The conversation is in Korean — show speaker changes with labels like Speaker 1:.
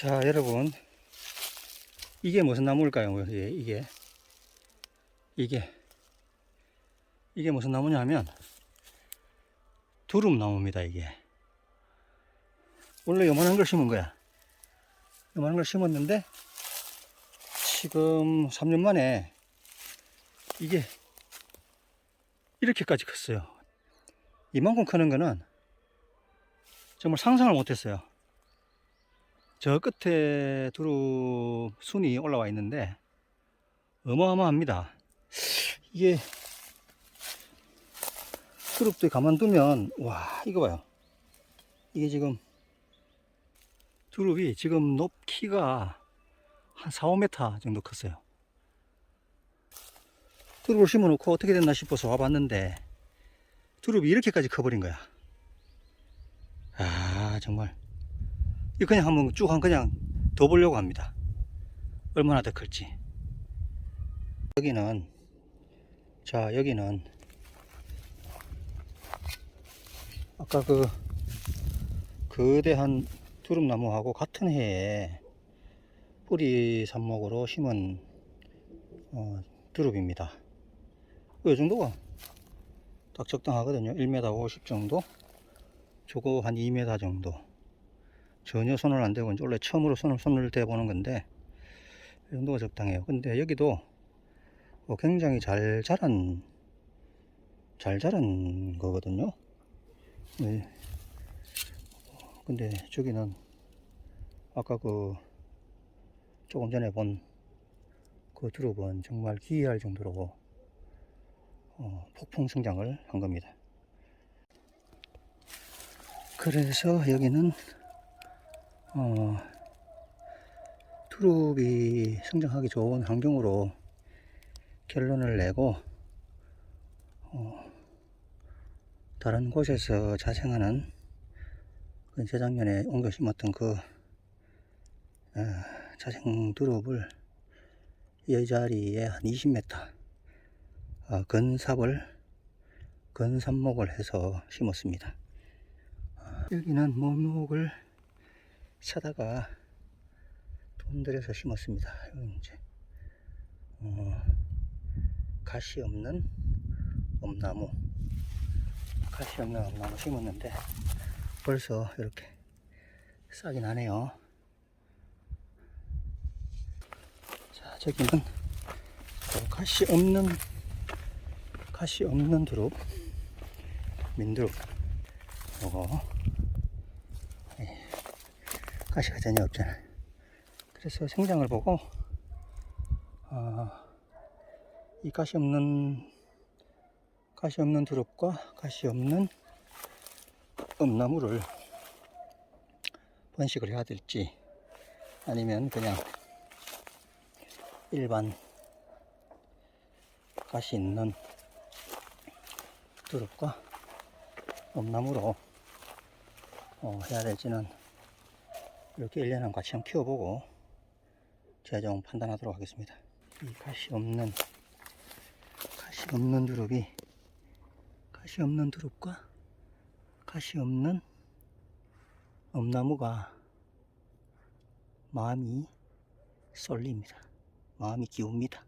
Speaker 1: 자, 여러분. 이게 무슨 나무일까요? 이게, 이게. 이게. 이게 무슨 나무냐 하면, 두릅나무입니다, 이게. 원래 요만한 걸 심은 거야. 요만한 걸 심었는데, 지금 3년 만에, 이게, 이렇게까지 컸어요. 이만큼 크는 거는, 정말 상상을 못했어요. 저 끝에 두루 순이 올라와 있는데 어마어마합니다. 이게 두릅도 가만두면 와 이거 봐요. 이게 지금 두릅이 지금 높이가 한 4, 5m 정도 컸어요. 두릅을 심어놓고 어떻게 됐나 싶어서 와봤는데 두릅이 이렇게까지 커버린 거야. 아 정말 이 그냥 한번 쭉 한 그냥 더 보려고 합니다. 얼마나 더 클지. 여기는 자 여기는 아까 그 거대한 두릅나무하고 같은 해에 뿌리 삽목으로 심은 어, 두릅입니다. 이 정도가 딱 적당하거든요. 1m 50 정도. 저거 한 2m 정도. 전혀 손을 안 대고 이제 원래 처음으로 손을 손을 대보는 건데 이 정도가 적당해요. 근데 여기도 어, 굉장히 잘 자란 잘 자란 거거든요. 네. 근데 저기는 아까 그 조금 전에 본그 두릅은 정말 기이할 정도로 어, 폭풍 성장을 한 겁니다. 그래서 여기는 어, 두릅이 성장하기 좋은 환경으로 결론을 내고 어, 다른 곳에서 자생하는 그 재작년에 옮겨 심었던 그 어, 자생 두릅을 이 자리에 한 20m 어, 건삽을 건삽목을 해서 심었습니다. 어, 여기는 모목을 사다가 돈 들여서 심었습니다. 여기 이제 어, 가시 없는 엄나무 가시 없는 엄나무 심었는데 벌써 이렇게 싹이 나네요. 자 저기는 또 가시 없는 가시 없는 두릅 민두릅 요거 가시가 전혀 없잖아요. 그래서 생장을 보고 어, 이 가시 없는 가시 없는 두릅과 가시 없는 엄나무를 번식을 해야 될지 아니면 그냥 일반 가시 있는 두릅과 엄나무로 어, 해야 될지는 이렇게 1년간 같이 한번 키워보고 최종 판단하도록 하겠습니다. 이 가시 없는 가시 없는 두릅이 가시 없는 두릅과 가시 없는 엄나무가 마음이 쏠립니다. 마음이 기웁니다.